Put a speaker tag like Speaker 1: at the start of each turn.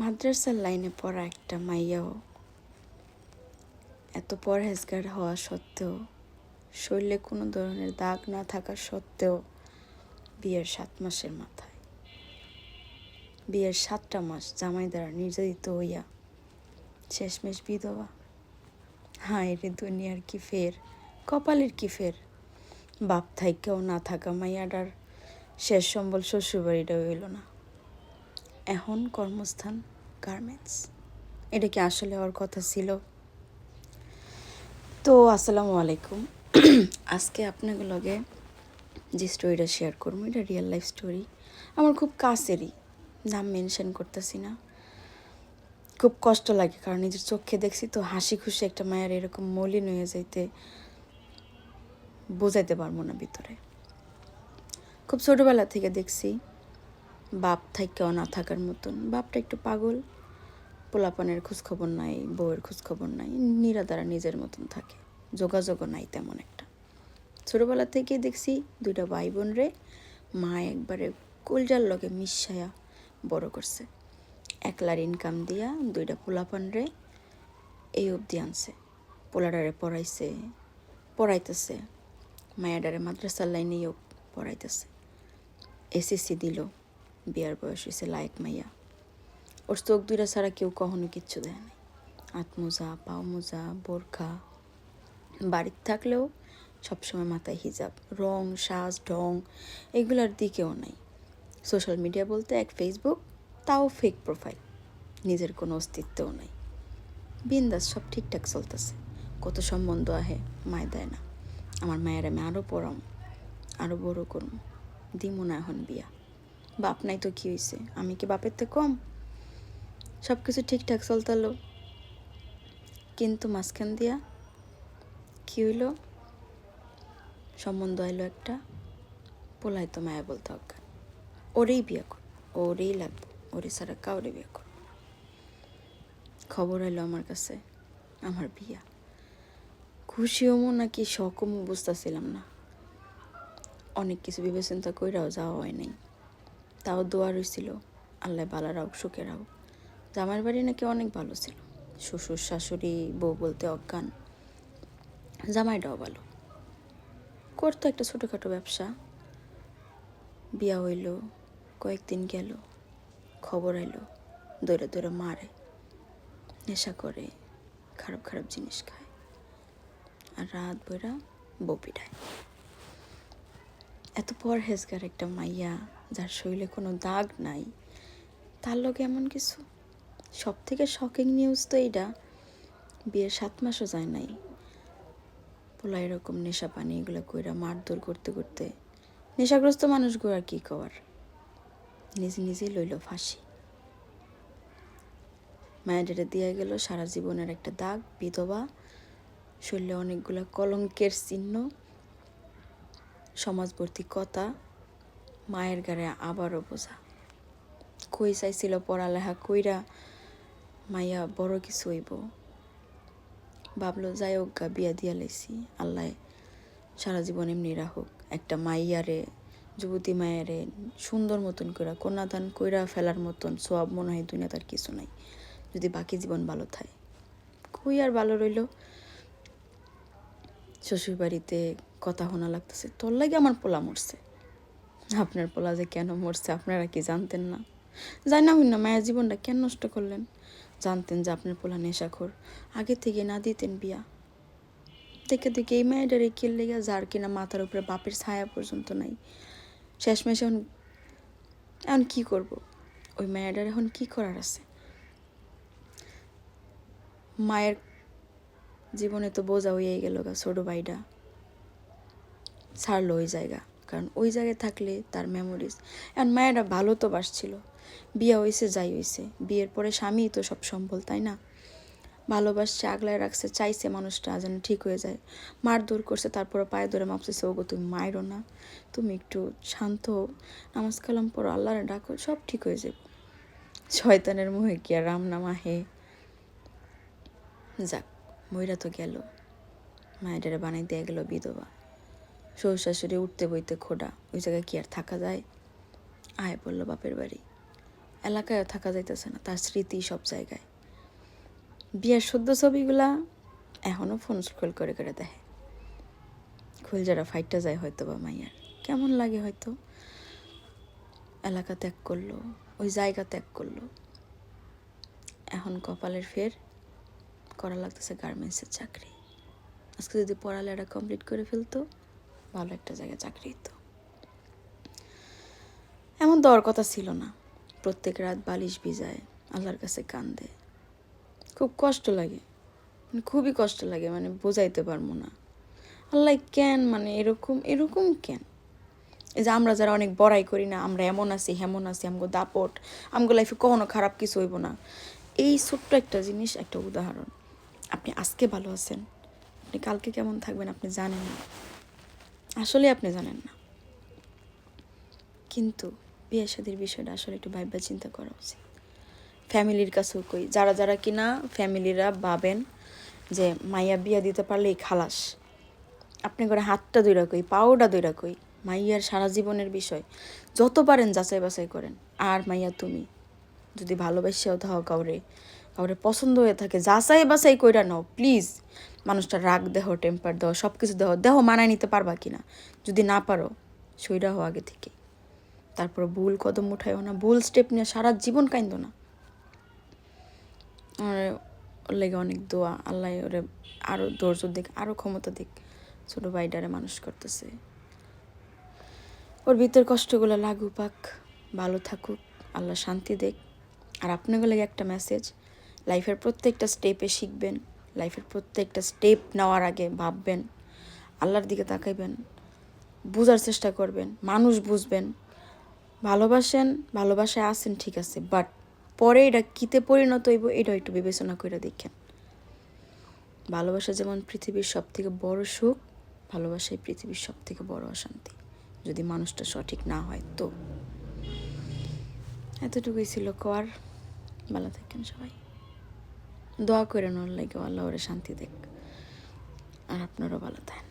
Speaker 1: মাদ্রাসার লাইনে পড়া একটা মাইয়াও এত পরহেজগার হওয়া সত্ত্বেও, শরীরে কোনো ধরনের দাগ না থাকা সত্ত্বেও বিয়ের সাত মাসের মাথায়। বিয়ের সাতটা মাস জামাই দ্বারা নির্যাতিত হইয়া শেষমেশ বিধবা। হায় রে দুনিয়ার কি ফের, কপালের কি ফের? বাপ থাইকেও না থাকা মাইয়াডার শেষ সম্বল শ্বশুরবাড়িটা হইল না। এখন কর্মস্থান গার্মেন্টস। এটা কি আসলে ওর কথা ছিল? তো আসসালামু আলাইকুম। আজকে আপনাকে লগে যে স্টোরিটা শেয়ার করব, এটা রিয়েল লাইফ স্টোরি আমার খুব কাছেরই, নাম মেনশন করতেছি না। খুব কষ্ট লাগে, কারণ নিজের চোখে দেখছি তো হাসি খুশি একটা মায়ের এরকম মলিন হয়ে যাইতে বোঝাইতে পারব না ভিতরে। খুব ছোটোবেলা থেকে দেখছি বাপ থাকেও না থাকার মতন। বাপটা একটু পাগল। পোলাপানের খোঁজখবর নাই, বউয়ের খোঁজখবর নাই। নিরাদারা নিজের মতন থাকে। যোগাযোগও নাই তেমন একটা। ছোটোবেলা থেকেই দেখছি দুইটা ভাই বোন রে, মা একবারে কুলজার লগে মিশায়া বড় করছে। একলার ইনকাম দিয়া দুইটা পোলাপান রে, এই অবধি আনছে। পোলাডারে পড়াইছে, পড়াইতেছে। মায়াডারে মাদ্রাসার লাইনেও পড়াইতেছে। এসএসসি দিল। বিয়ার বয়স হয়েছে, লায়ক মাইয়া। ওর চোখ দুইটা ছাড়া কেউ কখনো কিচ্ছু দেয় নাই। হাত মোজা, পাও মোজা, বোরখা। বাড়িতে থাকলেও সবসময় মাথায় হিজাব, রং, সাজ, ঢং, এগুলোর দিকেও নাই। সোশ্যাল মিডিয়া বলতে এক ফেসবুক তাও ফেক প্রোফাইল নিজের কোনো অস্তিত্বও নাই। বিন্দাস সব ঠিকঠাক চলতেছে। কত সম্বন্ধ আহে, মায় দেয় না। আমার মায়ের আমি আরও পড়াম আরও বড় করম। দিমু না এখন বিয়া। বাপ নাই তো কি হয়েছে আমি কি বাপের থেকে কম? সব কিছু ঠিকঠাক চলতালো। কিন্তু মাঝখান দিয়া কি হইল? সম্বন্ধ আইলো একটা। পোলাই তো মায়া বলতে অজ্ঞান ওরেই বিয়ে কর, ওরেই লাগবে, ওরে ছাড়া কাউরে বিয়ে কর। খবর এলো আমার কাছে, আমার বিয়া। খুশি হমো নাকি শখমো বুঝতেছিলাম না। অনেক কিছু বিবেচনা কইরাও যাওয়া হয় নাই। তাও দোয়া রইছিল, আল্লাহ বালা রাও সুখে রাও জামার বাড়ি নাকি অনেক ভালো ছিল। শ্বশুর, শাশুড়ি, বউ বলতে অজ্ঞান। জামাইটাও ভালো। করতো একটা ছোটোখাটো ব্যবসা। বিয়া হইল, কয়েকদিন গেল, খবর এলো দৌড়ে দৌড়ে মারে। নেশা করে, খারাপ খারাপ জিনিস খায়। আর রাত বইরা বউ পিঠায় এত পরহেজগার একটা মাইয়া। যার শরীরে কোনো দাগ নাই, তার লগে এমন কিছু? সব থেকে শকিং নিউজ তো এইটা বিয়ের সাত মাসও যায় নাই। পোলা এরকম নেশা পানি এগুলো কইরা মারধর করতে করতে নেশাগ্রস্ত মানুষগুলো আর কি কর নিজে নিজেই লইল ফাঁসি। মায়ের দিয়ে গেল সারা জীবনের একটা দাগ, বিধবা, শরীরে অনেকগুলো কলঙ্কের চিহ্ন, সমাজবর্তী কথা মায়ের গাড়ে আবারও বোঝা। কই চাইছিল পড়ালেখা, কইরা মাইয়া বড় কিছু হইব। ভাবলো, যাই হোক গা, বিয়া দিয়া লাইছি। আল্লাহ সারা জীবন এমনি রাখুক। একটা মাইয়ারে, যুবতী মায়েরে সুন্দর মতন কইরা, কন্যাদান কইরা ফেলার মতন সব মনে হয় দুনিয়া তার কিছু নাই। যদি বাকি জীবন ভালো থাকে। কই আর ভালো রইল? শ্বশুর বাড়িতে কথা শোনা লাগতেছে। তোর লাগে আমার পোলা মরছে। আপনার পোলা যে কেন মরছে, আপনারা কি জানতেন না? জানি না না মায়ের জীবনটা কেন নষ্ট করলেন? জানতেন যে আপনার পোলা নেশাখোর। আগে থেকে না দিতেন বিয়া। দেখে দেখে এই মেয়েটার এই কিল লেগে যার কিনা মাথার উপরে বাপের ছায়া পর্যন্ত নাই। শেষমেশ এখন এখন কী করব? ওই মেয়েটার এখন কি করার আছে? মায়ের জীবনে তো বোঝা হয়েই গেল গা ছোটো ভাইটা। ছাড়লো ওই জায়গা। কারণ ওই জায়গায় থাকলে তার মেমোরিজ এখন মায়েরা ভালো তো বাসছিল। বিয়ে হয়েছে যাই হয়েছে বিয়ের পরে স্বামী তো সব সম্বল, তাই না? ভালোবাসছে, আগলায় রাখছে, চাইছে মানুষটা যেন ঠিক হয়ে যায়। মার দূর করছে তারপরে পায়ে ধরে মাপছে ওগো, তুমি মায়েরও না। তুমি একটু শান্ত নামাজ কালাম পড়ো, আল্লাহরে ডাকো, সব ঠিক হয়ে যাবে। শয়তানের মুহে আর রাম নামা হে? যাক ময়রা তো গেল। মায়ের বানাই দিয়ে গেল বিধবা। শ্বশুর শাশুড়ি উঠতে বইতে খোডা। ওই জায়গায় কি আর থাকা যায়? আয় পড়ল বাপের বাড়ি। এলাকায়ও থাকা যাইতেছে না, তার স্মৃতি সব জায়গায়। বিয়ের সদ্য ছবিগুলা এখনও ফোন স্ক্রল করে করে দেখে। খুলজারা ফাইটটা যায় হয়তো বা মাইয়ার। কেমন লাগে হয়তো? এলাকা ত্যাগ করল, ওই জায়গা ত্যাগ করল। এখন কপালের ফের করা লাগতেছে গার্মেন্টসের চাকরি। আজকে যদি পড়ালেখা কমপ্লিট করে ফেলতো ভালো একটা জায়গায় চাকরি হতো এমন দেওয়ার কথা ছিল না। প্রত্যেক রাত বালিশ ভিজায়, আল্লাহর কাছে কান্দে খুব কষ্ট লাগে। মানে খুবই কষ্ট লাগে মানে বোঝাইতে পারব না। আল্লাহ কেন মানে এরকম এরকম কেন? এই যে আমরা যারা অনেক বড়াই করি না, আমরা এমন আছি, হেমন আছি, আমগো দাপট, আমগো লাইফে কখনো খারাপ কিছু হইব না। এই ছোট্ট একটা জিনিস, একটা উদাহরণ। আপনি আজকে ভালো আছেন, আপনি কালকে কেমন থাকবেন আপনি জানেন না। আসলে আপনি জানেন না। কিন্তু বিয়ে শাদির বিষয়টা আসলে একটু ভাইবা চিন্তা করা উচিত। ফ্যামিলির কাছেও কই, যারা যারা কিনা ফ্যামিলিরা ভাবেন যে মাইয়া বিয়া দিতে পারলেই খালাস। আপনি করে হাতটা দইরা কই, পাওটা দইরা কই, মাইয়ার সারা জীবনের বিষয় যত পারেন যাচাই বাছাই করেন। আর মাইয়া তুমি, যদি ভালোবাসিয়াও থাও কাউরে কাউরে পছন্দ হয়ে থাকে, যাচাই বাছাই কইরা নাও প্লিজ মানুষটা রাগ, দেহ টেম্পার দেহ সব কিছু দেহ দেহ মানায় নিতে পারবা কিনা? যদি না পারো, সইরা হও আগে থেকে। তারপর ভুল কদম উঠাইও না, ভুল স্টেপ নিয়ে সারা জীবন কাইন্দ না। ওর লেগে অনেক দোয়া, আল্লাহ ওরে আরও ধৈর্য দিক আরও ক্ষমতা দিক, ছোটো ভাইডারে মানুষ করতেছে। ওর ভিতর কষ্টগুলো লাগু পাক ভালো থাকুক, আল্লাহ শান্তি দেখ আর আপনাকে লাগে একটা মেসেজ লাইফের প্রত্যেকটা স্টেপে শিখবেন। লাইফের প্রত্যেকটা স্টেপ নেওয়ার আগে ভাববেন, আল্লাহর দিকে তাকাইবেন, বোঝার চেষ্টা করবেন, মানুষ বুঝবেন। ভালোবাসেন, ভালোবাসায় আছেন, ঠিক আছে বাট পরে এটা কিতে পরিণত হইব এটা একটু বিবেচনা করে দেখেন। ভালোবাসা যেমন পৃথিবীর সব থেকে বড় সুখ, ভালোবাসাই পৃথিবীর সব থেকে বড় অশান্তি, যদি মানুষটা সঠিক না হয় তো। এতটুকুই ছিল কর, ভালো থাকেন সবাই। দোয়া করে নর লাগে আল্লাহ ওরে শান্তি দেখ আর আপনারও ভালো থাকেন।